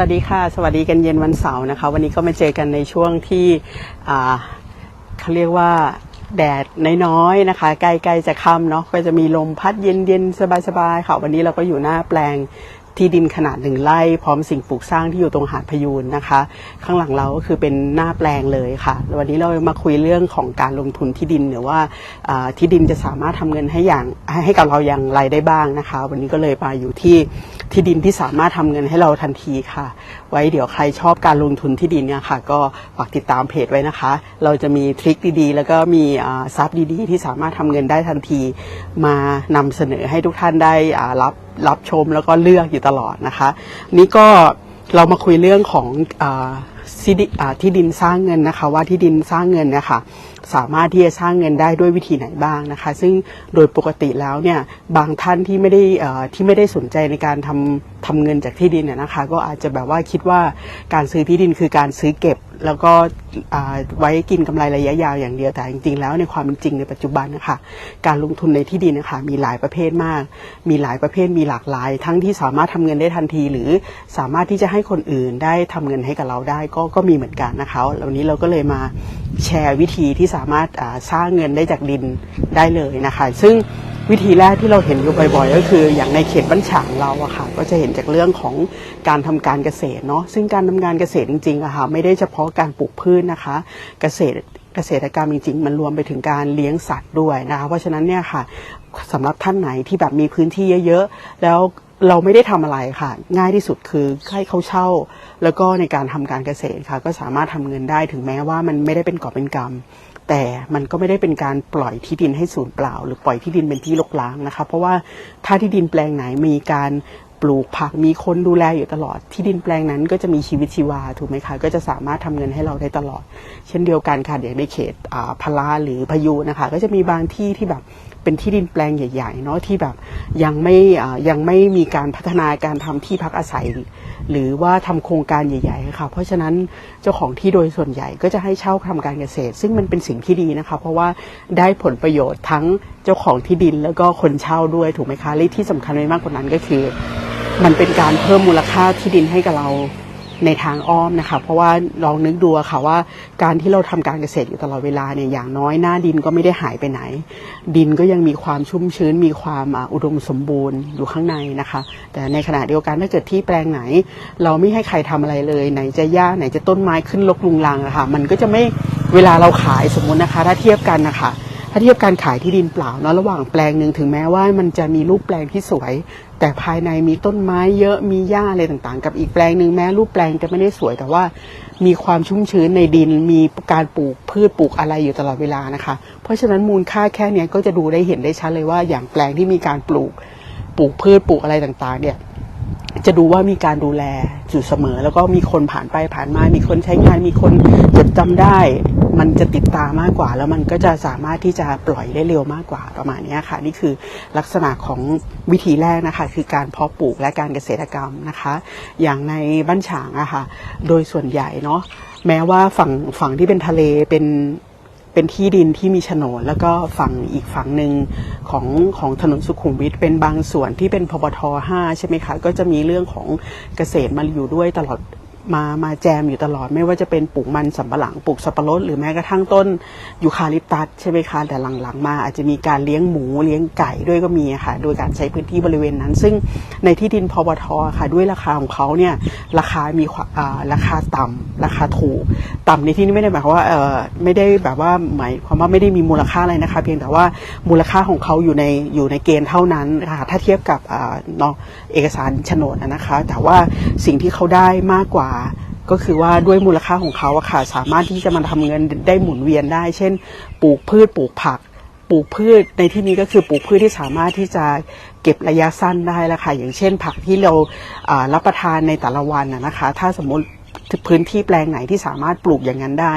วัสดีค่ะ สวัสดีกันเย็นวันเสาร์นะคะ วันนี้ก็มาเจอกันในช่วงที่เขาเรียกว่าแดดน้อยๆนะคะใกล้ๆจะค่ำเนาะก็จะมีลมพัดเย็นๆสบายๆค่ะ วันนี้เราก็อยู่หน้าแปลง ที่ดินขนาดหนึ่งไร่พร้อมสิ่งปลูกสร้างที่อยู่ตรงหาดพยูนนะคะ ข้างหลังเราก็คือเป็นหน้าแปลงเลยค่ะ วันนี้เรามาคุยเรื่องของการลงทุนที่ดินหรือว่าที่ดินจะสามารถทำเงินให้อย่างให้กับเราอย่างไรได้บ้างนะคะ วันนี้ก็เลยมาอยู่ที่ที่ดินที่สามารถทำเงินให้เราทันทีค่ะ ไว้เดี๋ยวใครชอบการลงทุนที่ดินเนี่ยค่ะ ก็ฝากติดตามเพจไว้นะคะ เราจะมีทริคดีๆ แล้วก็มีอ่าซับดีๆ ที่สามารถทำเงินได้ทันที มานำเสนอให้ทุกท่านได้รับ รับชมแล้วก็เลือกอยู่ตลอดนะคะ นี่ก็เรามาคุยเรื่องของอที่ดิอ่าที่ดินสร้างเงินนะคะ ว่าที่ดินสร้างเงินนะคะสามารถที่จะสร้างเงินได้ด้วยวิธีไหนบ้างนะคะ ซึ่งโดยปกติแล้วเนี่ยบางท่านที่ไม่ได้ที่ไม่ได้สนใจในการทำทำเงินจากที่ดินเนี่ยนะคะ ก็อาจจะแบบว่าคิดว่าการซื้อที่ดินคือการซื้อเก็บ แล้วก็ไว้กินกำไรระยะยาวอย่างเดียวแต่จริงๆ แล้วในความเป็นจริงในปัจจุบันนะคะการลงทุนในที่ดินนะคะมีหลายประเภทมาก มีหลายประเภทมีหลากหลาย ทั้งที่สามารถทำเงินได้ทันที หรือสามารถที่จะให้คนอื่นได้ทำเงินให้กับเราได้ก็ก็มีเหมือนกันนะคะวันนี้เราก็เลยมาแชร์วิธีที่สามารถอ่าสร้างเงินได้จากดินได้เลยนะคะ ซึ่ง วิธีแรกที่เราเห็นอยู่บ่อยๆ ก็คืออย่างในเขตบ้านฉางเราอะค่ะก็จะเห็นจากเรื่องของการทำการเกษตรเนาะซึ่งการทำงานเกษตรจริงๆอะค่ะไม่ได้เฉพาะการปลูกพืชนะคะ เกษตรเกษตรกรรมจริงๆ มันรวมไปถึงการเลี้ยงสัตว์ด้วยนะคะ เพราะฉะนั้นเนี่ยค่ะสำหรับท่านไหนที่แบบมีพื้นที่เยอะๆ แล้วเราไม่ได้ทำอะไรค่ะ ง่ายที่สุดคือให้เขาเช่า แล้วก็ในการทำการเกษตรค่ะ ก็สามารถทำเงินได้ถึงแม้ว่ามันไม่ได้เป็นกอบเป็นกำ แต่มันก็ไม่ได้เป็นการปล่อยที่ดินให้สูญเปล่า หรือปล่อยที่ดินเป็นที่รกร้างนะคะ เพราะว่าถ้าที่ดินแปลงไหนมีการปลูกผักมีคนดูแลอยู่ตลอด ที่ดินแปลงนั้นก็จะมีชีวิตชีวาถูกไหมคะ ก็จะสามารถทำเงินให้เราได้ตลอด เช่นเดียวกันค่ะอย่างในเขตพาราหรือพายุนะคะ ก็จะมีบางที่ที่แบบเป็นที่ดินแปลงใหญ่ๆเนาะที่แบบยังไม่ยังไม่มีการพัฒนาการทำที่พักอาศัย หรือว่าทำโครงการใหญ่ๆค่ะเพราะฉะนั้นเจ้าของที่โดยส่วนใหญ่ก็จะให้เช่าทำการเกษตร ซึ่งมันเป็นสิ่งที่ดีนะคะ เพราะว่าได้ผลประโยชน์ทั้งเจ้าของที่ดินแล้วก็คนเช่าด้วยถูกไหมคะและที่สำคัญไปมากกว่านั้นก็คือ มันเป็นการเพิ่มมูลค่าที่ดินให้กับเรา ในทางอ้อมนะคะ เพราะว่าลองนึกดูค่ะว่าการที่เราทำการเกษตรอยู่ตลอดเวลาเนี่ยอย่างน้อยหน้าดินก็ไม่ได้หายไปไหน ดินก็ยังมีความชุ่มชื้น มีความอุดมสมบูรณ์อยู่ข้างในนะคะ แต่ในขณะเดียวกันถ้าเกิดที่แปลงไหน เราไม่ให้ใครทำอะไรเลย ไหนจะหญ้าไหนจะต้นไม้ขึ้นลกลุงลังอะค่ะมันก็จะไม่เวลาเราขายสมมุตินะคะ ถ้าเทียบกันนะคะาเทียบการขายที่ดินเปล่าเนาะระหว่างแปลงหนึ่งถึงแม้ว่ามันจะมีรูปแปลงที่สวย แต่ภายในมีต้นไม้เยอะมีหญ้าอะไรต่างๆ กับอีกแปลงหนึ่งแม้รูปแปลงจะไม่ได้สวย แต่ว่ามีความชุ่มชื้นในดิน มีการปลูกพืชปลูกอะไรอยู่ตลอดเวลานะคะ เพราะฉะนั้นมูลค่าแค่เนี้ยก็จะดูได้เห็นได้ชัดเลยว่าอย่างแปลงที่มีการปลูกปลูกพืชปลูกอะไรต่างๆ เนี่ยจะดูว่ามีการดูแลอยู่เสมอ แล้วก็มีคนผ่านไปผ่านมา มีคนใช้งานมีคนจดจำได้ มันจะติดตามากกว่า แล้วมันก็จะสามารถที่จะปล่อยได้เร็วมากกว่าประมาณนี้ค่ะ นี่คือลักษณะของวิธีแรกนะคะ คือการเพาะปลูกและการเกษตรกรรมนะคะ อย่างในบ้านฉางอะค่ะ โดยส่วนใหญ่เนาะแม้ว่าฝั่งฝั่งที่เป็นทะเลเป็นเป็นที่ดินที่มีโฉนดแล้วก็ฝั่งอีกฝั่งหนึ่งของของถนนสุขุมวิทเป็นบางส่วนที่เป็นพบท 5 ใช่ไหมคะ ก็จะมีเรื่องของเกษตรมาอยู่ด้วยตลอด มามาแจมอยู่ตลอด ไม่ว่าจะเป็นปลูกมันสำปะหลังปลูกสับปะรดหรือแม้กระทั่งต้นยูคาลิปตัสใช่ไหมคะแต่หลังๆ มาอาจจะมีการเลี้ยงหมูเลี้ยงไก่ด้วยก็มีค่ะ โดยการใช้พื้นที่บริเวณนั้น ซึ่งในที่ดินพบทค่ะ ด้วยราคาของเขาเนี่ยราคามีาราคาต่ำราคาถูก ต่ำในที่นี้ไม่ได้หมายความว่าเออไม่ได้แบบว่าหมายความว่าไม่ได้มีมูลค่าอะไรนะคะ เพียงแต่ว่ามูลค่าของเขาอยู่ในอยู่ในเกณฑ์เท่านั้นค่ะถ้าเทียบกับเนาะเอกสารโฉนดนะคะ แต่ว่าสิ่งที่เขาได้มากกว่าก็คือว่าด้วยมูลค่าของเขาอะค่ะสามารถที่จะมาทำเงินได้หมุนเวียนได้ เช่น ปลูกพืชปลูกผัก ปลูกพืชในที่นี้ก็คือปลูกพืชที่สามารถที่จะเก็บระยะสั้นได้ละค่ะอย่างเช่น ผักที่เรารับประทานในแต่ละวันนะคะ ถ้าสมมติ พื้นที่แปลงไหนที่สามารถปลูกอย่างนั้นได้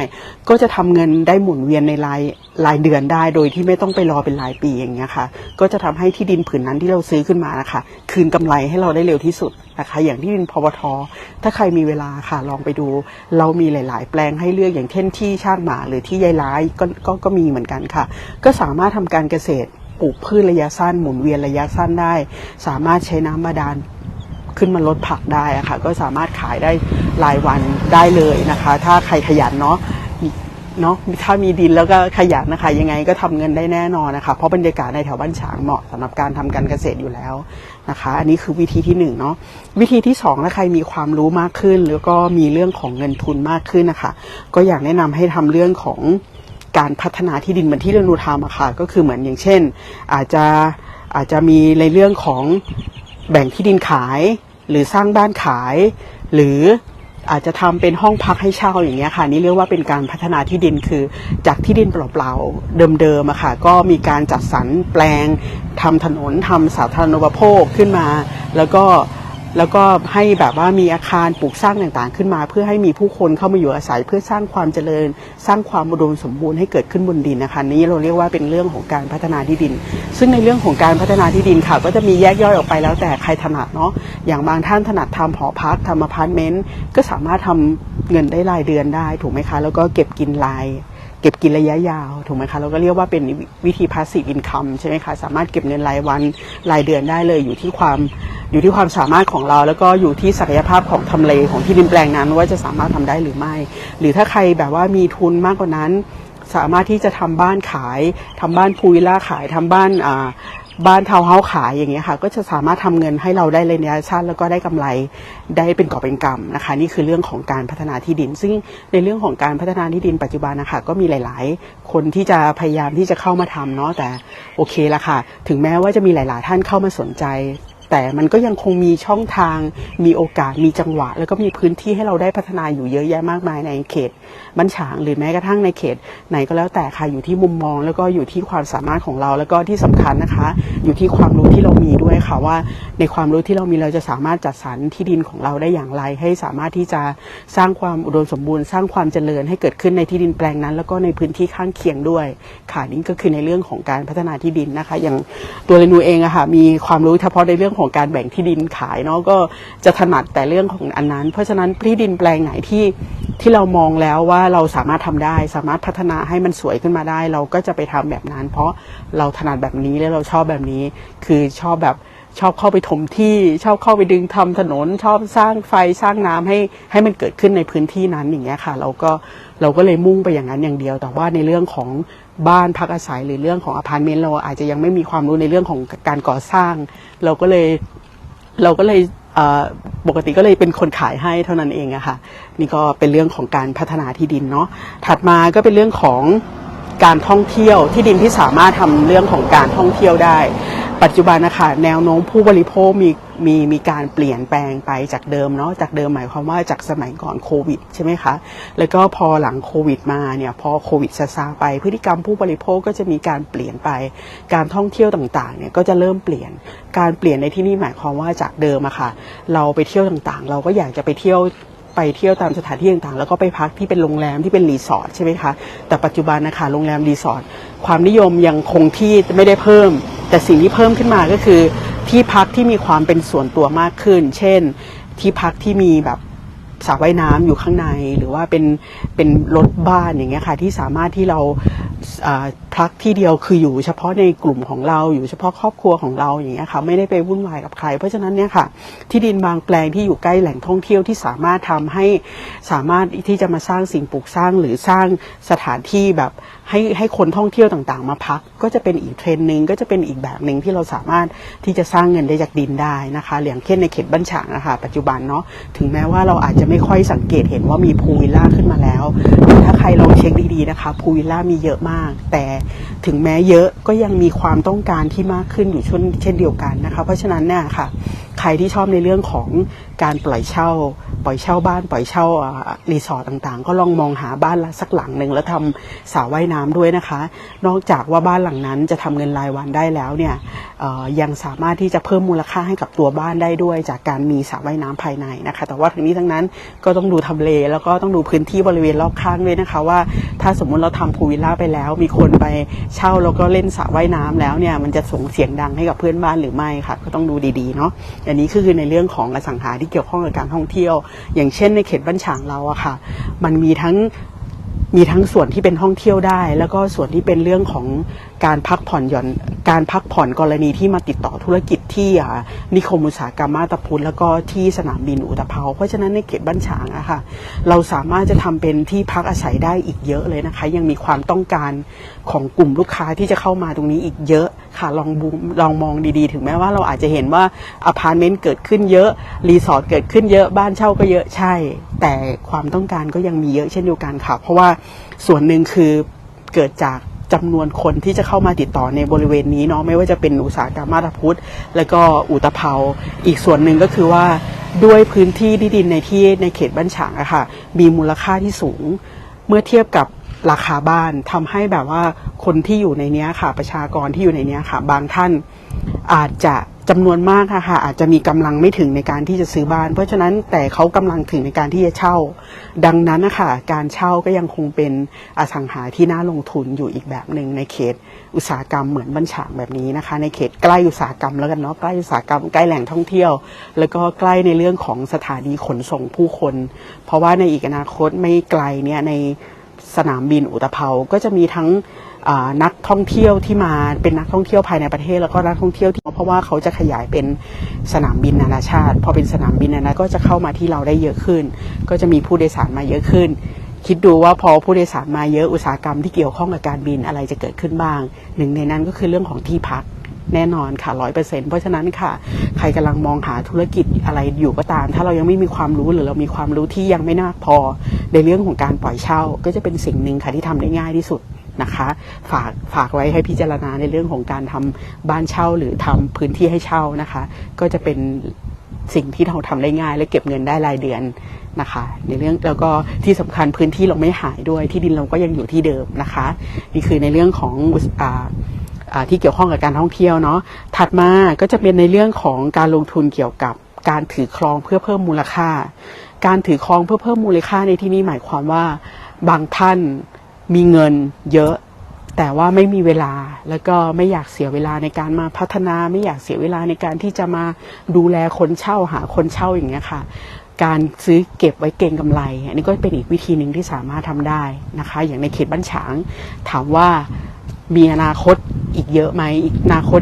ก็จะทำเงินได้หมุนเวียนในรายรายเดือนได้ โดยที่ไม่ต้องไปรอเป็นรายปีอย่างเงี้ยค่ะ ก็จะทำให้ที่ดินผืนนั้นที่เราซื้อขึ้นมานะคะ คืนกำไรให้เราได้เร็วที่สุดนะคะ อย่างที่ดินพวท ถ้าใครมีเวลาค่ะลองไปดู เรามีหลาย ๆ แปลงให้เลือกอย่างเช่นที่ชาติหมาหรือที่ยายร้ายก็ก็ก็มีเหมือนกันค่ะ ก็สามารถทำการเกษตรปลูกพืชระยะสั้นหมุนเวียนระยะสั้นได้ สามารถใช้น้ำบาดาลขึ้นมาลดผักได้อะค่ะ ก็สามารถขายได้ รายวันได้เลยนะคะ ถ้าใครขยันเนาะเนาะถ้ามีดินแล้วก็ขยันนะคะ ยังไงก็ทำเงินได้แน่นอนนะคะ เพราะบรรยากาศในแถวบ้านฉางเหมาะสำหรับการทำการเกษตรอยู่แล้วนะคะ อันนี้คือวิธีที่หนึ่งเนาะวิธีที่สองถ้าใครมีความรู้มากขึ้น แล้วก็มีเรื่องของเงินทุนมากขึ้นนะคะ ก็อยากแนะนำให้ทำเรื่องของการพัฒนาที่ดินเหมือนที่เรนูทำอะค่ะก็คือเหมือนอย่างเช่น อาจจะอาจจะมีในเรื่องของแบ่งที่ดินขาย หรือสร้างบ้านขาย หรือ อาจจะทำเป็นห้องพักให้เช่าอย่างเงี้ยค่ะ นี่เรียกว่าเป็นการพัฒนาที่ดินคือจากที่ดินเปล่าๆเดิมๆอะค่ะ ก็มีการจัดสรรแปลงทำถนนทำสาธารณูปโภคขึ้นมา แล้วก็ แล้วก็ให้แบบว่ามีอาคารปลูกสร้างต่างๆ ขึ้นมา เพื่อให้มีผู้คนเข้ามาอยู่อาศัย เพื่อสร้างความเจริญ สร้างความอุดมสมบูรณ์ให้เกิดขึ้นบนดินนะคะนี้เราเรียกว่าเป็นเรื่องของการพัฒนาที่ดิน ซึ่งในเรื่องของการพัฒนาที่ดินค่ะ ก็จะมีแยกย่อยออกไปแล้วแต่ใครถนัดเนาะอย่างบางท่านถนัดทำหอพักทำอพาร์ตเมนต์ก็สามารถทำเงินได้รายเดือนได้ถูกไหมคะ แล้วก็เก็บกินราย เก็บกินระยะยาวถูกไหมคะเราก็เรียกว่าเป็นวิธี passive income ใช่ไหมคะสามารถเก็บเงินรายวันรายเดือนได้เลยอยู่ที่ความอยู่ที่ความสามารถของเรา แล้วก็อยู่ที่ศักยภาพของทำเลของที่ดินแปลงนั้น ว่าจะสามารถทำได้หรือไม่ หรือถ้าใครแบบว่ามีทุนมากกว่านั้น สามารถที่จะทำบ้านขายทำบ้านพูวิลล่าขายทำบ้านอ่า บ้านทาวน์เฮาส์ขายอย่างเงี้ยค่ะ ก็จะสามารถทำเงินให้เราได้ระยะสั้นแล้วก็ได้กำไรได้เป็นกอบเป็นกำนะคะ นี่คือเรื่องของการพัฒนาที่ดิน ซึ่งในเรื่องของการพัฒนาที่ดินปัจจุบันนะคะก็มีหลาย ๆ คนที่จะพยายามที่จะเข้ามาทำเนาะแต่โอเคละค่ะ ถึงแม้ว่าจะมีหลาย ๆ ท่านเข้ามาสนใจ แต่มันก็ยังคงมีช่องทาง มีโอกาส มีจังหวะ แล้วก็มีพื้นที่ให้เราได้พัฒนาอยู่เยอะแยะมากมายในเขตบ้านฉางหรือแม้กระทั่งในเขต ไหนก็แล้วแต่ค่ะอยู่ที่มุมมอง แล้วก็อยู่ที่ความสามารถของเรา แล้วก็ที่สำคัญนะคะ อยู่ที่ความรู้ที่เรามีด้วยค่ะว่า ในความรู้ที่เรามีเราจะสามารถจัดสรรที่ดินของเราได้อย่างไร ให้สามารถที่จะสร้างความอุดมสมบูรณ์ สร้างความเจริญให้เกิดขึ้นในที่ดินแปลงนั้น แล้วก็ในพื้นที่ข้างเคียงด้วยค่ะนี่ก็คือในเรื่องของการพัฒนาที่ดินนะคะ อย่างตัวเรนูเองอะค่ะมีความรู้เฉพาะในเรื่องของของการแบ่งที่ดินขายเนาะก็จะถนัดแต่เรื่องของอันนั้น เพราะฉะนั้นที่ดินแปลงไหนที่ที่เรามองแล้วว่าเราสามารถทำได้ สามารถพัฒนาให้มันสวยขึ้นมาได้ เราก็จะไปทำแบบนั้น เพราะเราถนัดแบบนี้และเราชอบแบบนี้ คือชอบแบบ ชอบเข้าไปถมที่ ชอบเข้าไปดึงทำถนน ชอบสร้างไฟสร้างน้ำให้ให้มันเกิดขึ้นในพื้นที่นั้นอย่างเงี้ยค่ะ เราก็เราก็เลยมุ่งไปอย่างนั้นอย่างเดียว แต่ว่าในเรื่องของบ้านพักอาศัยหรือเรื่องของอพาร์ตเมนต์เราอาจจะยังไม่มีความรู้ในเรื่องของการก่อสร้าง เราก็เลยเราก็เลยปกติก็เลยเป็นคนขายให้เท่านั้นเองอะค่ะ นี่ก็เป็นเรื่องของการพัฒนาที่ดินเนาะถัดมาก็เป็นเรื่องของการท่องเที่ยวที่ดินที่สามารถทำเรื่องของการท่องเที่ยวได้ ปัจจุบันนะคะแนวโน้มผู้บริโภคมีมีมีการเปลี่ยนแปลงไปจากเดิมเนาะจากเดิมหมายความว่าจากสมัยก่อนโควิดใช่ไหมคะแล้วก็พอหลังโควิดมาเนี่ยพอโควิดซาซาไป พฤติกรรมผู้บริโภคก็จะมีการเปลี่ยนไป การท่องเที่ยวต่างๆเนี่ยก็จะเริ่มเปลี่ยนการเปลี่ยนในที่นี่หมายความว่าจากเดิมอะค่ะ เราไปเที่ยวต่างๆ เราก็อยากจะไปเที่ยวไปเที่ยวตามสถานที่ต่างๆ แล้วก็ไปพักที่เป็นโรงแรมที่เป็นรีสอร์ทใช่ไหมคะ แต่ปัจจุบันนะคะโรงแรมรีสอร์ท ความนิยมยังคงที่ไม่ได้เพิ่ม แต่สิ่งที่เพิ่มขึ้นมาก็คือที่พักที่มีความเป็นส่วนตัวมากขึ้น เช่น ที่พักที่มีแบบสระว่ายน้ำอยู่ข้างในหรือว่าเป็นเป็นรถบ้านอย่างเงี้ยค่ะที่สามารถที่เราพักที่เดียวคืออยู่เฉพาะในกลุ่มของเราอยู่เฉพาะครอบครัวของเราอย่างเงี้ยค่ะไม่ได้ไปวุ่นวายกับใคร เพราะฉะนั้นเนี่ยค่ะที่ดินบางแปลงที่อยู่ใกล้แหล่งท่องเที่ยวที่สามารถทำให้สามารถที่จะมาสร้างสิ่งปลูกสร้างหรือสร้างสถานที่แบบให้ให้คนท่องเที่ยวต่างๆ มาพัก ก็จะเป็นอีกเทรนด์หนึ่งก็จะเป็นอีกแบบหนึ่งที่เราสามารถที่จะสร้างเงินได้จากดินได้นะคะอย่างเช่นในเขตบ้านฉางนะคะปัจจุบันเนาะถึงแม้ว่าเราอาจจะไม่ค่อยสังเกตเห็นว่ามีพูลวิลล่าขึ้นมาแล้วแต่ถ้าใครลองเช็คดีๆนะคะพูลวิลล่ามีเยอะมาก แต่ถึงแม้เยอะก็ยังมีความต้องการที่มากขึ้นอยู่เช่นเช่นเดียวกันนะคะ เพราะฉะนั้นเนี่ยค่ะ ใครที่ชอบในเรื่องของการปล่อยเช่า ปล่อยเช่าบ้าน ปล่อยเช่ารีสอร์ทต่างๆ ก็ลองมองหาบ้านละสักหลังหนึ่งแล้วทำสระว่ายน้ำด้วยนะคะ นอกจากว่าบ้านหลังนั้นจะทำเงินรายวันได้แล้วเนี่ยยังสามารถที่จะเพิ่มมูลค่าให้กับตัวบ้านได้ด้วย จากการมีสระว่ายน้ำภายในนะคะ แต่ว่าทั้งนี้ทั้งนั้นก็ต้องดูทำเลแล้วก็ต้องดูพื้นที่บริเวณรอบข้างด้วยนะคะว่า ถ้าสมมุติเราทำพูลวิลล่าไปแล้ว มีคนไปเช่าแล้วก็เล่นสระว่ายน้ำแล้วเนี่ยมันจะส่งเสียงดังให้กับเพื่อนบ้านหรือไม่ค่ะก็ต้องดูดีๆเนาะอันนี้คือในเรื่องของอสังหาที่เกี่ยวข้องกับการท่องเที่ยว อย่างเช่นในเขตบ้านฉางเราอะค่ะ มันมีทั้ง มีทั้งส่วนที่เป็นท่องเที่ยวได้ แล้วก็ส่วนที่เป็นเรื่องของการพักผ่อนหย่อนการพักผ่อนกรณีที่มาติดต่อธุรกิจที่อ่านิคมอุตสาหกรรมมาตาพุธแล้วก็ที่สนามบินอุตภเปาเพราะฉะนั้นในเขตบ้านฉางอะค่ะเราสามารถจะทำเป็นที่พักอาศัยได้อีกเยอะเลยนะคะ ยังมีความต้องการของกลุ่มลูกค้าที่จะเข้ามาตรงนี้อีกเยอะค่ะลองบูลองมองดีๆ ถึงแม้ว่าเราอาจจะเห็นว่าอพาร์ตเมนต์เกิดขึ้นเยอะรีสอร์ทเกิดขึ้นเยอะบ้านเช่าก็เยอะใช่ แต่ความต้องการก็ยังมีเยอะเช่นเดียวกันค่ะ เพราะว่าส่วนหนึ่งคือเกิดจากจำนวนคนที่จะเข้ามาติดต่อในบริเวณนี้เนาะไม่ว่าจะเป็นอุตสาหกรรมมาตาพุธแล้วก็อุตภเปาอีกส่วนหนึ่งก็คือว่าด้วยพื้นที่ที่ดินในที่ในเขตบ้านฉางอะค่ะมีมูลค่าที่สูง เมื่อเทียบกับราคาบ้านทำให้แบบว่าคนที่อยู่ในนี้ค่ะประชากรที่อยู่ในนี้ค่ะ บางท่านอาจจะ จำนวนมากค่ะอาจจะมีกำลังไม่ถึงในการที่จะซื้อบ้าน เพราะฉะนั้นแต่เขากำลังถึงในการที่จะเช่า ดังนั้นนะคะการเช่าก็ยังคงเป็นอสังหาที่น่าลงทุนอยู่อีกแบบหนึ่งในเขตอุตสาหกรรมเหมือนบ้านฉางแบบนี้นะคะ ในเขตใกล้อุตสาหกรรมแล้วกันเนาะใกล้อุตสาหกรรมใกล้แหล่งท่องเที่ยว แล้วก็ใกล้ในเรื่องของสถานีขนส่งผู้คน เพราะว่าในอีกอนาคตไม่ไกลเนี่ยในสนามบินอุตภเปาก็จะมีทั้ง นักท่องเที่ยวที่มาเป็นนักท่องเที่ยวภายในประเทศ แล้วก็นักท่องเที่ยวที่เพราะว่าเขาจะขยายเป็นสนามบินนานาชาติ พอเป็นสนามบินนานาก็จะเข้ามาที่เราได้เยอะขึ้น ก็จะมีผู้โดยสารมาเยอะขึ้น คิดดูว่าพอผู้โดยสารมาเยอะอุตสาหกรรมที่เกี่ยวข้องกับการบินอะไรจะเกิดขึ้นบ้าง หนึ่งในนั้นก็คือเรื่องของที่พักแน่นอนค่ะร้อยเปอร์เซ็นเพราะฉะนั้นค่ะ ใครกำลังมองหาธุรกิจอะไรอยู่ก็ตาม ถ้าเรายังไม่มีความรู้หรือเรามีความรู้ที่ยังไม่น่าพอ ในเรื่องของการปล่อยเช่า ก็จะเป็นสิ่งหนึ่งค่ะที่ทำได้ง่ายที่สุด นะคะ ฝากฝากไว้ให้พิจารณาในเรื่องของการทำบ้านเช่าหรือทำพื้นที่ให้เช่านะคะ ก็จะเป็นสิ่งที่เราทำได้ง่าย และเก็บเงินได้รายเดือนนะคะ ในเรื่องแล้วก็ที่สำคัญพื้นที่เราไม่หายด้วยที่ดินเราก็ยังอยู่ที่เดิมนะคะนี่คือในเรื่องของอ่าที่เกี่ยวข้องกับการท่องเที่ยวเนาะ ถัดมาก็จะเป็นในเรื่องของการลงทุนเกี่ยวกับการถือครองเพื่อเพิ่มมูลค่า การถือครองเพื่อเพิ่มมูลค่าในที่นี้หมายความว่าบางท่าน มีเงินเยอะ แต่ว่าไม่มีเวลาแล้วก็ไม่อยากเสียเวลาในการมาพัฒนาไม่อยากเสียเวลาในการที่จะมาดูแลคนเช่าหาคนเช่าอย่างเงี้ยค่ะการซื้อเก็บไว้เก็งกำไร อันนี้ก็เป็นอีกวิธีหนึ่งที่สามารถทำได้นะคะ อย่างในเขตบ้านฉาง ถามว่ามีอนาคตอีกเยอะไหมอีกอนาคต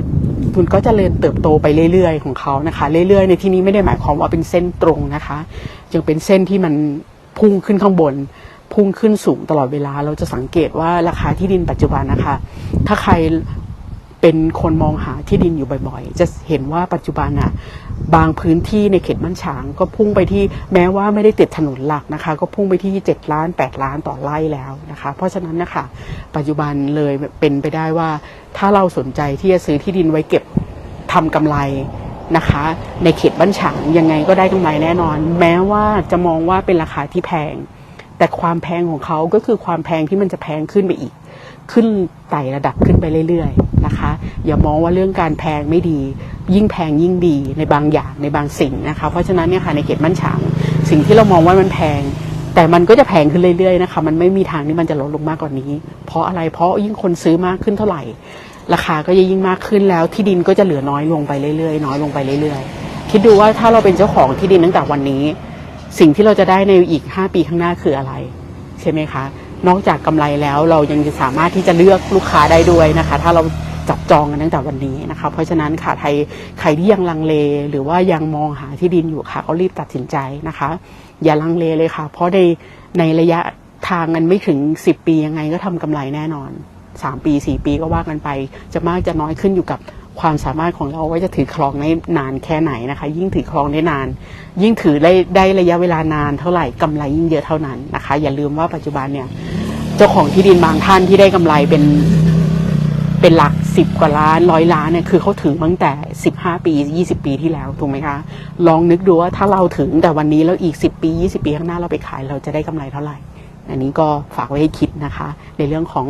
คุณก็จเจริญเติบโตไปเรื่อยๆ ของเขานะคะ เรื่อยๆ ในที่นี้ไม่ได้หมายความว่าเป็นเส้นตรงนะคะจึงเป็นเส้นที่มันพุ่งขึ้นข้างบน พุ่งขึ้นสูงตลอดเวลา เราจะสังเกตว่าราคาที่ดินปัจจุบันนะคะ ถ้าใครเป็นคนมองหาที่ดินอยู่บ่อยๆ จะเห็นว่าปัจจุบันอะบางพื้นที่ในเขตบ้านฉาง ก็พุ่งไปที่แม้ว่าไม่ได้ติดถนนหลักนะคะ ก็พุ่งไปที่ 7 ล้าน 8 ล้านต่อไร่แล้วนะคะ เพราะฉะนั้นนะคะปัจจุบันเลยเป็นไปได้ว่า ถ้าเราสนใจที่จะซื้อที่ดินไว้เก็บทำกำไรนะคะ ในเขตบ้านฉางยังไงก็ได้กำไรแน่นอน แม้ว่าจะมองว่าเป็นราคาที่แพง แต่ความแพงของเขาก็คือความแพงที่มันจะแพงขึ้นไปอีก ขึ้นไต่ระดับขึ้นไปเรื่อยๆนะคะ อย่ามองว่าเรื่องการแพงไม่ดี ยิ่งแพงยิ่งดีในบางอย่างในบางสิ่งนะคะ เพราะฉะนั้นเนี่ยค่ะในเขตบ้านฉางสิ่งที่เรามองว่ามันแพงแต่มันก็จะแพงขึ้นเรื่อยๆนะคะ มันไม่มีทางที่มันจะลดลงมากกว่านี้ เพราะอะไร เพราะยิ่งคนซื้อมากขึ้นเท่าไหร่ ราคาก็จะยิ่งมากขึ้นแล้ว ที่ดินก็จะเหลือน้อยลงไปเรื่อยๆ น้อยลงไปเรื่อยๆ คิดดูว่าถ้าเราเป็นเจ้าของที่ดินตั้งแต่วันนี้ สิ่งที่เราจะได้ในอีก 5 ปีข้างหน้าคืออะไร ใช่ไหมคะ นอกจากกำไรแล้วเรายังจะสามารถที่จะเลือกลูกค้าได้ด้วยนะคะ ถ้าเราจับจองกันตั้งแต่วันนี้นะคะ เพราะฉะนั้นค่ะใครใครที่ยังลังเล หรือว่ายังมองหาที่ดินอยู่ค่ะก็รีบตัดสินใจนะคะ อย่าลังเลเลยค่ะ เพราะในในระยะทางกันไม่ถึง 10 ปียังไงก็ทำกำไรแน่นอน 3 ปี 4 ปีก็ว่ากันไป จะมากจะน้อยขึ้นอยู่กับ ความสามารถของเราว่าจะถือครองได้นานแค่ไหนนะคะ ยิ่งถือครองได้นาน ยิ่งถือได้ได้ระยะเวลานานเท่าไหร่กำไรยิ่งเยอะเท่านั้นนะคะ อย่าลืมว่าปัจจุบันเนี่ยเจ้าของที่ดินบางท่านที่ได้กำไรเป็นเป็นหลักสิบกว่าล้านร้อยล้านเนี่ยคือเขาถึงตั้งแต่สิบห้าปียี่สิบปีที่แล้วถูกไหมคะ ลองนึกดูว่าถ้าเราถึงแต่วันนี้แล้วอีกสิบปียี่สิบปีข้างหน้าเราไปขายเราจะได้กำไรเท่าไหร่ อันนี้ก็ฝากไว้ให้คิดนะคะ ในเรื่องของ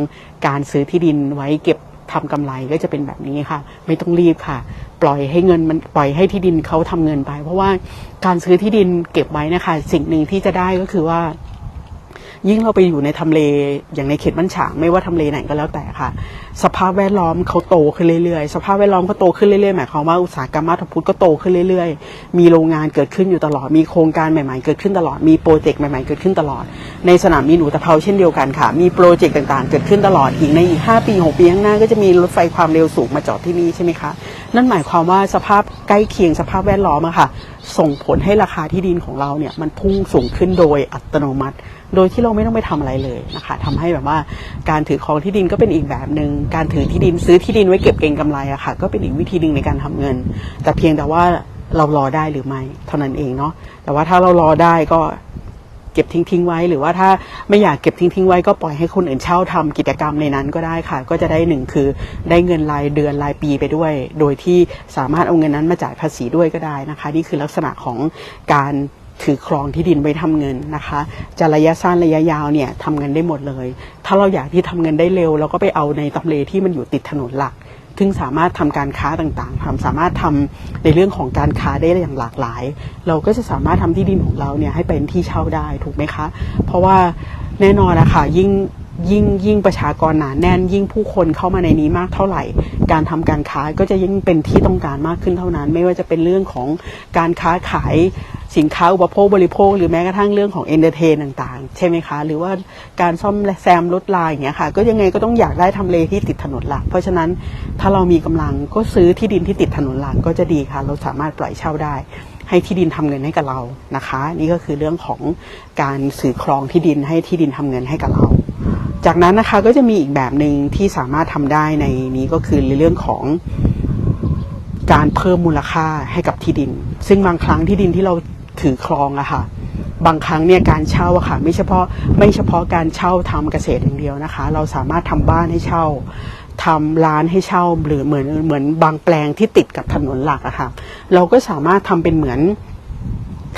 การซื้อที่ดินไว้เก็บ ทำกำไรก็จะเป็นแบบนี้ค่ะ ไม่ต้องรีบค่ะ ปล่อยให้เงินมันปล่อยให้ที่ดินเขาทำเงินไป เพราะว่าการซื้อที่ดินเก็บไว้นะคะ สิ่งหนึ่งที่จะได้ก็คือว่า ยิ่งเราไปอยู่ในทำเลอย่างในเขตบ้านฉางไม่ว่าทำเลไหนก็แล้วแต่ค่ะ สภาพแวดล้อมเขาโตขึ้นเรื่อยๆ สภาพแวดล้อมเขาโตขึ้นเรื่อยๆหมายความว่าอุตสาหกรรมมาตรพุทธก็โตขึ้นเรื่อยๆ มีโรงงานเกิดขึ้นอยู่ตลอด มีโครงการใหม่ๆเกิดขึ้นตลอด มีโปรเจกต์ใหม่ๆเกิดขึ้นตลอด ในสนามบินอุตภเปาเช่นเดียวกันค่ะ มีโปรเจกต์ต่างๆ เกิดขึ้นตลอด อีกในอีก 5 ปี6ปีข้างหน้าก็จะมีรถไฟความเร็วสูงมาจอดที่นี่ใช่ไหมคะ นั่นหมายความว่าสภาพใกล้เคียงสภาพแวดล้อมอะค่ะ ส่งผลให้ราคาที่ดินของเราเนี่ยมันพุ่งสูงขึ้นโดยอัตโนมัติ โดยที่เราไม่ต้องไปทำอะไรเลยนะคะทำให้แบบว่าการถือครองที่ดินก็เป็นอีกแบบหนึ่งการถือที่ดินซื้อที่ดินไว้เก็บเก็งกำไรอะค่ะก็เป็นอีกวิธีหนึ่งในการทำเงิน แต่เพียงแต่ว่าเรารอได้หรือไม่เท่านั้นเองเนาะแต่ว่าถ้าเรารอได้ก็เก็บทิ้งทิ้งไว้หรือว่าถ้าไม่อยากเก็บทิ้งทิ้งไว้ก็ปล่อยให้คนอื่นเช่าทำกิจกรรมในนั้นก็ได้ค่ะ ก็จะได้หนึ่งคือได้เงินรายเดือนรายปีไปด้วย โดยที่สามารถเอาเงินนั้นมาจ่ายภาษีด้วยก็ได้นะคะ นี่คือลักษณะของการ ถือครองที่ดินไว้ทำเงินนะคะ จะระยะสั้นระยะยาวเนี่ยทำเงินได้หมดเลย ถ้าเราอยากที่ทำเงินได้เร็ว เราก็ไปเอาในตำเลที่มันอยู่ติดถนนหลักซึ่งสามารถทำการค้าต่างๆทำสามารถทำในเรื่องของการค้าได้อย่างหลากหลาย เราก็จะสามารถทำที่ดินของเราเนี่ยให้เป็นที่เช่าได้ถูกไหมคะ เพราะว่าแน่นอนนะคะยิ่งยิ่งยิ่งประชากรหนาแน่น ยิ่งผู้คนเข้ามาในนี้มากเท่าไหร่ การทำการค้าก็จะยิ่งเป็นที่ต้องการมากขึ้นเท่านั้น ไม่ว่าจะเป็นเรื่องของการค้าขาย สินค้าอุปโภคบริโภค หรือแม้กระทั่งเรื่องของเอนเตอร์เทนต่างๆ ใช่ไหมคะ หรือว่าการซ่อมแซมรถลายอย่างเงี้ยค่ะ ก็ยังไงก็ต้องอยากได้ทำเลที่ติดถนนหลัก เพราะฉะนั้นถ้าเรามีกำลังก็ซื้อที่ดินที่ติดถนนหลักก็จะดีค่ะ เราสามารถปล่อยเช่าได้ ให้ที่ดินทำเงินให้กับเรานะคะ นี่ก็คือเรื่องของการสื่อครองที่ดินให้ที่ดินทำเงินให้กับเรา จากนั้นนะคะก็จะมีอีกแบบหนึ่งที่สามารถทำได้ในนี้ก็คือในเรื่องของการเพิ่มมูลค่าให้กับที่ดิน ซึ่งบางครั้งที่ดินที่เรา ถือครองอะค่ะ บางครั้งเนี่ยการเช่าอะค่ะ ไม่เฉพาะไม่เฉพาะการเช่าทำเกษตรอย่างเดียวนะคะ เราสามารถทำบ้านให้เช่าทำร้านให้เช่าหรือเหมือนเหมือนบางแปลงที่ติดกับถนนหลักอะค่ะ เราก็สามารถทำเป็นเหมือน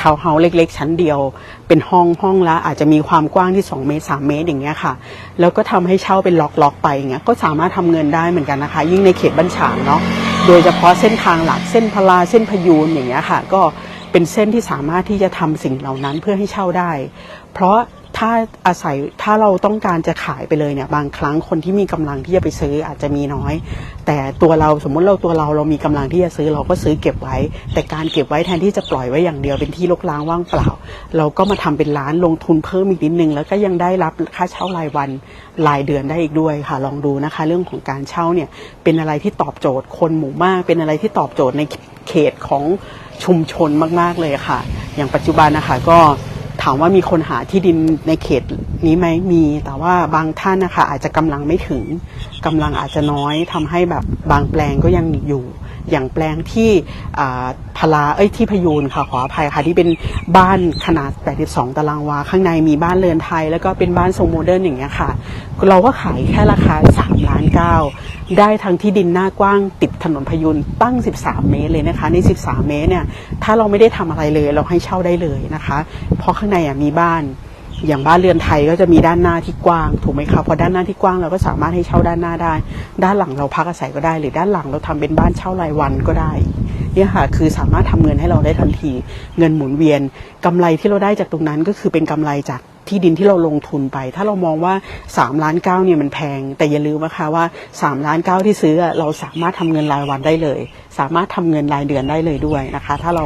ทาวน์เฮาส์เล็ก ๆ ชั้นเดียว เป็นห้องห้องละอาจจะมีความกว้างที่ 2 เมตร 3 เมตรอย่างเงี้ยค่ะ แล้วก็ทำให้เช่าเป็นล็อกๆไปอย่างเงี้ยก็สามารถทำเงินได้เหมือนกันนะคะ ยิ่งในเขตบ้านฉางเนาะโดยเฉพาะเส้นทางหลักเส้นพลาเส้นพยูนอย่างเงี้ยค่ะ ก็ เป็นเส้นที่สามารถที่จะทำสิ่งเหล่านั้นเพื่อให้เช่าได้ เพราะถ้าอาศัยถ้าเราต้องการจะขายไปเลยเนี่ยบางครั้งคนที่มีกำลังที่จะไปซื้ออาจจะมีน้อย แต่ตัวเราสมมติเราตัวเราเรามีกำลังที่จะซื้อเราก็ซื้อเก็บไว้ แต่การเก็บไว้แทนที่จะปล่อยไว้อย่างเดียวเป็นที่รกร้างว่างเปล่า เราก็มาทำเป็นร้านลงทุนเพิ่มอีกนิดนึง แล้วก็ยังได้รับค่าเช่ารายวันรายเดือนได้อีกด้วยค่ะลองดูนะคะ เรื่องของการเช่าเนี่ยเป็นอะไรที่ตอบโจทย์คนหมู่มาก เป็นอะไรที่ตอบโจทย์ในเขตของ ชุมชนมาก ๆ เลยค่ะ อย่างปัจจุบันนะคะก็ถามว่ามีคนหาที่ดินในเขตนี้ไหมมี แต่ว่าบางท่านนะคะอาจจะกำลังไม่ถึงกำลังอาจจะน้อยทำให้แบบบางแปลงก็ยังอยู่ อย่างแปลงที่พลาเอ้ยที่พยูนค่ะขออภัยค่ะที่เป็นบ้านขนาด 82 ตารางวา ข้างในมีบ้านเรือนไทย แล้วก็เป็นบ้านทรงโมเดิร์นอย่างเงี้ยค่ะ เราก็ขายแค่ราคา3ล้าน9ได้ทั้งที่ดินหน้ากว้างติดถนนพยูนตั้ง 13 เมตรเลยนะคะ ใน 13 เมตรเนี่ยถ้าเราไม่ได้ทำอะไรเลยเราให้เช่าได้เลยนะคะ เพราะข้างในมีบ้าน อย่างบ้านเรือนไทยก็จะมีด้านหน้าที่กว้างถูกไหมคะพอด้านหน้าที่กว้างเราก็สามารถให้เช่าด้านหน้าได้ ด้านหลังเราพักอาศัยก็ได้ หรือด้านหลังเราทำเป็นบ้านเช่ารายวันก็ได้เนี่ยค่ะคือสามารถทำเงินให้เราได้ทันที เงินหมุนเวียนกำไรที่เราได้จากตรงนั้นก็คือเป็นกำไรจากที่ดินที่เราลงทุนไป ถ้าเรามองว่า3ล้านเก้าเนี่ยมันแพง แต่อย่าลืมนะคะว่า3ล้านเก้าที่ซื้อเราสามารถทำเงินรายวันได้เลย สามารถทำเงินรายเดือนได้เลยด้วยนะคะ ถ้าเรา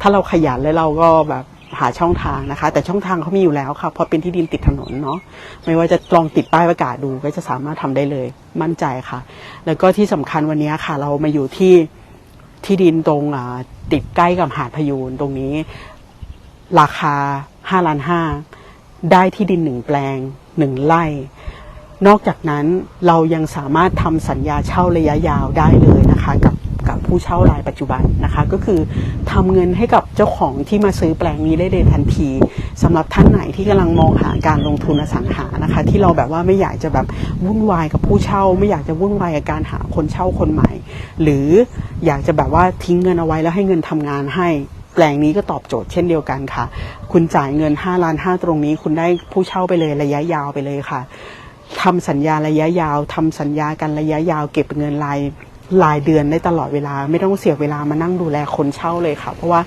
ถ้าเราขยันแล้วเราก็แบบ หาช่องทางนะคะ แต่ช่องทางเขามีอยู่แล้วค่ะเพราะเป็นที่ดินติดถนนเนาะไม่ว่าจะลองติดป้ายประกาศดูก็จะสามารถทำได้เลย มั่นใจค่ะ แล้วก็ที่สำคัญวันนี้ค่ะ เรามาอยู่ที่ที่ดินตรงติดใกล้กับหาดพยูนตรงนี้ ราคา5ล้านห้าได้ที่ดินหนึ่งแปลงหนึ่งไร่นอกจากนั้นเรายังสามารถทำสัญญาเช่าระยะยาวได้เลย ผู้เช่ารายปัจจุบันนะคะ ก็คือทำเงินให้กับเจ้าของที่มาซื้อแปลงนี้ได้เลยทันทีสำหรับท่านไหนที่กำลังมองหาการลงทุนอสังหานะคะ ที่เราแบบว่าไม่อยากจะแบบวุ่นวายกับผู้เช่า ไม่อยากจะวุ่นวายกับการหาคนเช่าคนใหม่ หรืออยากจะแบบว่าทิ้งเงินเอาไว้แล้วให้เงินทำงานให้แปลงนี้ก็ตอบโจทย์เช่นเดียวกันค่ะ คุณจ่ายเงิน5ล้าน5ตรงนี้ คุณได้ผู้เช่าไปเลยระยะยาวไปเลยค่ะทำสัญญาระยะยาวทำสัญญากันระยะยาวเก็บเงินราย รายเดือนได้ตลอดเวลา ไม่ต้องเสียเวลามานั่งดูแลคนเช่าเลยค่ะ เพราะว่า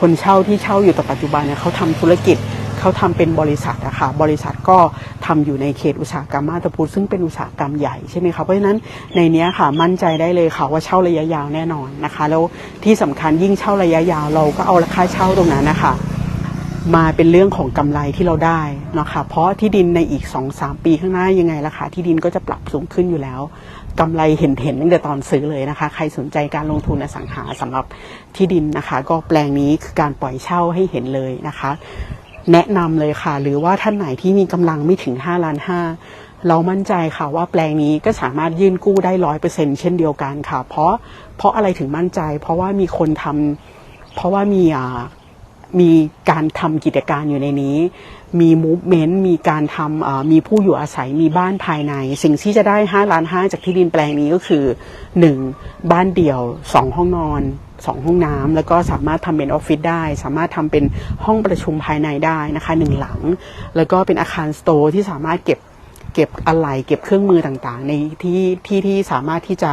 คนเช่าที่เช่าอยู่ต่อปัจจุบันเนี่ยเขาทำธุรกิจเขาทำเป็นบริษัทอะค่ะบริษัทก็ทำอยู่ในเขตอุตสาหกรรมมาตาพุทซึ่งเป็นอุตสาหกรรมใหญ่ใช่ไหมคะเพราะฉะนั้นในนี้ค่ะมั่นใจได้เลยค่ะว่าเช่าระยะยาวแน่นอนนะคะ แล้วที่สำคัญยิ่งเช่าระยะยาวเราก็เอาราคาเช่าตรงนั้นนะคะมาเป็นเรื่องของกำไรที่เราได้นะคะเพราะที่ดินในอีก 2-3 ปีข้างหน้ายังไงราคาที่ดินก็จะปรับสูงขึ้นอยู่แล้ว กำไรเห็นเห็นตั้งแต่ตอนซื้อเลยนะคะ ใครสนใจการลงทุนอสังหาสำหรับที่ดินนะคะ ก็แปลงนี้คือการปล่อยเช่าให้เห็นเลยนะคะ แนะนำเลยค่ะ หรือว่าท่านไหนที่มีกำลังไม่ถึง5ล้านห้าเรามั่นใจค่ะว่าแปลงนี้ก็สามารถยื่นกู้ได้ร้อยเปอร์เซ็นเช่นเดียวกันค่ะ เพราะเพราะอะไรถึงมั่นใจ เพราะว่ามีคนทำเพราะว่ามีอ่า มีการทำกิจการอยู่ในนี้ มีมูฟเมนต์มีการทำมีผู้อยู่อาศัยมีบ้านภายใน สิ่งที่จะได้ 5 ล้าน 5 จากที่ดินแปลงนี้ก็คือ 1. บ้านเดี่ยว 2 ห้องนอน 2 ห้องน้ำแล้วก็สามารถทำเป็นออฟฟิศได้ สามารถทำเป็นห้องประชุมภายในได้นะคะหนึ่งหลัง แล้วก็เป็นอาคารสโตร์ที่สามารถเก็บ เก็บอะไหล่เก็บเครื่องมือต่างๆ ในที่ที่ที่สามารถที่จะ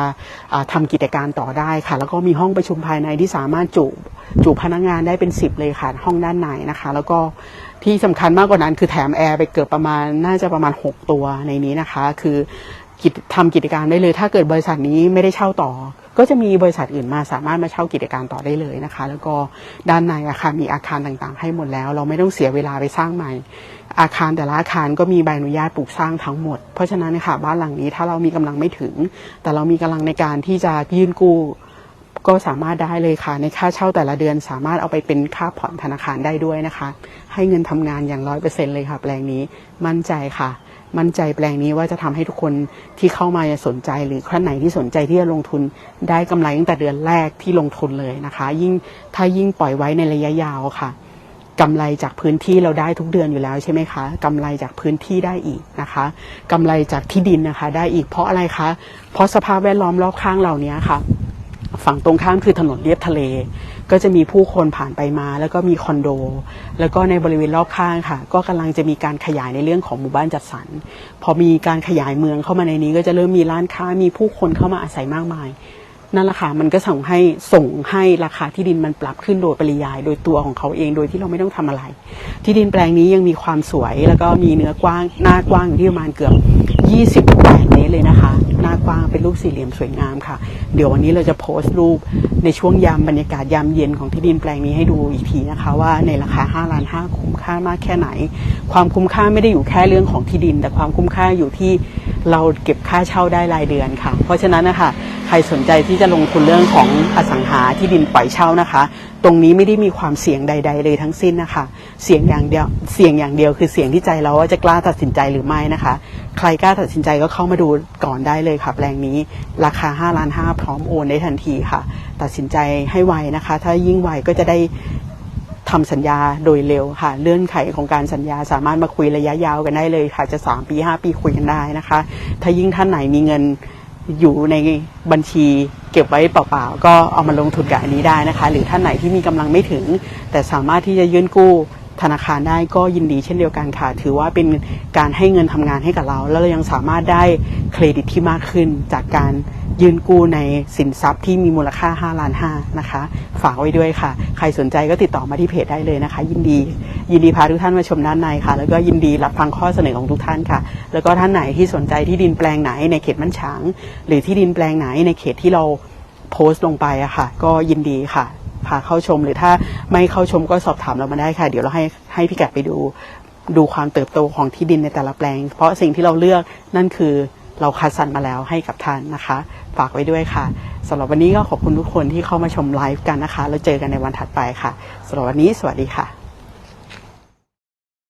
ทำทำกิจการต่อได้ค่ะ แล้วก็มีห้องประชุมภายในที่สามารถจุจุพนักงานได้เป็นสิบเลยค่ะ ห้องด้านในนะคะ แล้วก็ที่สำคัญมากกว่านั้นคือแถมแอร์ไปเกือบประมาณน่าจะประมาณ 6 ตัวในนี้นะคะ คือ กิจทำกิจการได้เลย ถ้าเกิดบริษัทนี้ไม่ได้เช่าต่อ ก็จะมีบริษัทอื่นมาสามารถมาเช่ากิจการต่อได้เลยนะคะ แล้วก็ด้านในอาคารมีอาคารต่างๆ ให้หมดแล้ว เราไม่ต้องเสียเวลาไปสร้างใหม่ อาคารแต่ละอาคารก็มีใบอนุญาตปลูกสร้างทั้งหมด เพราะฉะนั้นนยคะบ้านหลังนี้ถ้าเรามีกำลังไม่ถึง แต่เรามีกำลังในการที่จะยื่นกู้ก็สามารถได้เลยค่ะ ในค่าเช่าแต่ละเดือนสามารถเอาไปเป็นค่าผ่อนธนาคารได้ด้วยนะคะ ให้เงินทำงานอย่างร้อยเปอร์เซ็นเลยค่ะ แปลงนี้มั่นใจค่ะ มั่นใจแปลงนี้ว่าจะทำให้ทุกคนที่เข้ามาสนใจ หรือท่านไหนที่สนใจที่จะลงทุนได้กำไรตั้งแต่เดือนแรกที่ลงทุนเลยนะคะ ยิ่งถ้ายิ่งปล่อยไว้ในระยะยาวค่ะกำไรจากพื้นที่เราได้ทุกเดือนอยู่แล้วใช่ไหมคะกำไรจากพื้นที่ได้อีกนะคะกำไรจากที่ดินนะคะ ได้อีกเพราะอะไรคะ เพราะสภาพแวดล้อมรอบข้างเหล่านี้ค่ะ ฝั่งตรงข้ามคือถนนเลียบทะเล ก็จะมีผู้คนผ่านไปมา แล้วก็มีคอนโด แล้วก็ในบริเวณรอบข้างค่ะ ก็กำลังจะมีการขยายในเรื่องของหมู่บ้านจัดสรรพอมีการขยายเมืองเข้ามาในนี้ ก็จะเริ่มมีร้านค้ามีผู้คนเข้ามาอาศัยมากมาย นั่นแหละค่ะมันก็ส่งให้ส่งให้ราคาที่ดินมันปรับขึ้นโดยปริยาย โดยตัวของเขาเองโดยที่เราไม่ต้องทำอะไร ที่ดินแปลงนี้ยังมีความสวย แล้วก็มีเนื้อกว้างหน้ากว้างอยู่ที่ประมาณเกือบ 28 เมตรเลยนะคะ หน้ากว้างเป็นรูปสี่เหลี่ยมสวยงามค่ะ เดี๋ยววันนี้เราจะโพสต์รูปในช่วงยามบรรยากาศยามเย็นของที่ดินแปลงนี้ให้ดูอีกทีนะคะว่าในราคา5ล้าน5คุ้มค่ามากแค่ไหน ความคุ้มค่าไม่ได้อยู่แค่เรื่องของที่ดิน แต่ความคุ้มค่าอยู่ที่ เราเก็บค่าเช่าได้รายเดือนค่ะ เพราะฉะนั้นนะคะใครสนใจที่จะลงทุนเรื่องของอสังหาที่ดินปล่อยเช่านะคะ ตรงนี้ไม่ได้มีความเสี่ยงใด ๆ เลยทั้งสิ้นนะคะ เสี่ยงอย่างเดียวเสี่ยงอย่างเดียวคือเสี่ยงที่ใจเราว่าจะกล้าตัดสินใจหรือไม่นะคะ ใครกล้าตัดสินใจก็เข้ามาดูก่อนได้เลยค่ะแปลงนี้ราคา5ล้าน5พร้อมโอนได้ทันทีค่ะ ตัดสินใจให้ไวนะคะ ถ้ายิ่งไวก็จะได้ ทำสัญญาโดยเร็วค่ะเลื่อนไขของการสัญญาสามารถมาคุยระยะยาวกันได้เลยค่ะจะ 3 ปี 5 ปีคุยกันได้นะคะ ถ้ายิ่งท่านไหนมีเงินอยู่ในบัญชีเก็บไว้เปล่าๆ ก็เอามาลงทุนกับอันนี้ได้นะคะ หรือท่านไหนที่มีกำลังไม่ถึง แต่สามารถที่จะยื่นกู้ ธนาคารได้ก็ยินดีเช่นเดียวกันค่ะ ถือว่าเป็นการให้เงินทำงานให้กับเรา แล้วเรายังสามารถได้เครดิตที่มากขึ้น จากการยืนกู้ในสินทรัพย์ที่มีมูลค่า 5 ล้าน5นะคะ ฝากไว้ด้วยค่ะ ใครสนใจก็ติดต่อมาที่เพจได้เลยนะคะ ยินดี ยินดีพาทุกท่านมาชมด้านในค่ะ แล้วก็ยินดีรับฟังข้อเสนอของทุกท่านค่ะ แล้วก็ท่านไหนที่สนใจที่ดินแปลงไหนในเขตมั่นฉาง หรือที่ดินแปลงไหนในเขตที่เราโพสต์ลงไปอะค่ะ ก็ยินดีค่ะ พาเข้าชม หรือถ้าไม่เข้าชมก็สอบถามเรามาได้ค่ะ เดี๋ยวเราให้ให้พี่แกดไปดูดูความเติบโตของที่ดินในแต่ละแปลง เพราะสิ่งที่เราเลือกนั่นคือเราคัดสรรมาแล้วให้กับท่านนะคะ ฝากไว้ด้วยค่ะสำหรับวันนี้ก็ขอบคุณทุกคนที่เข้ามาชมไลฟ์กันนะคะ แล้วเจอกันในวันถัดไปค่ะสำหรับวันนี้สวัสดีค่ะ